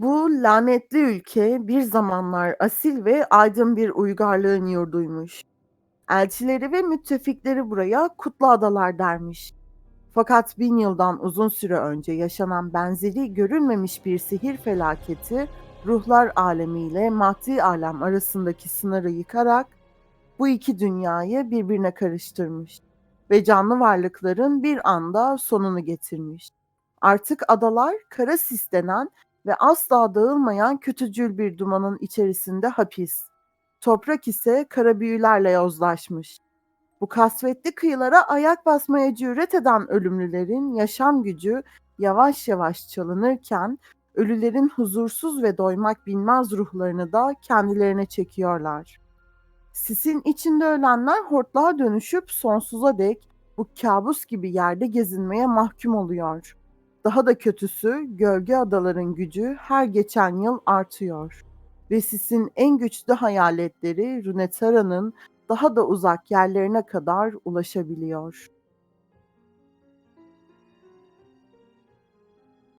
Bu lanetli ülke bir zamanlar asil ve aydın bir uygarlığın yurduymuş. Elçileri ve müttefikleri buraya Kutlu Adalar dermiş. Fakat bin yıldan uzun süre önce yaşanan benzeri görülmemiş bir sihir felaketi ruhlar alemiyle maddi alem arasındaki sınırı yıkarak bu iki dünyayı birbirine karıştırmış ve canlı varlıkların bir anda sonunu getirmiş. Artık adalar kara sis denen ve asla dağılmayan kötücül bir dumanın içerisinde hapis. Toprak ise kara büyülerle yozlaşmış. Bu kasvetli kıyılara ayak basmaya cüret eden ölümlülerin yaşam gücü yavaş yavaş çalınırken ölülerin huzursuz ve doymak bilmez ruhlarını da kendilerine çekiyorlar. Sisin içinde ölenler hortlağa dönüşüp sonsuza dek bu kabus gibi yerde gezinmeye mahkum oluyor. Daha da kötüsü gölge adaların gücü her geçen yıl artıyor. Ve Sis'in en güçlü hayaletleri Runeterra'nın daha da uzak yerlerine kadar ulaşabiliyor.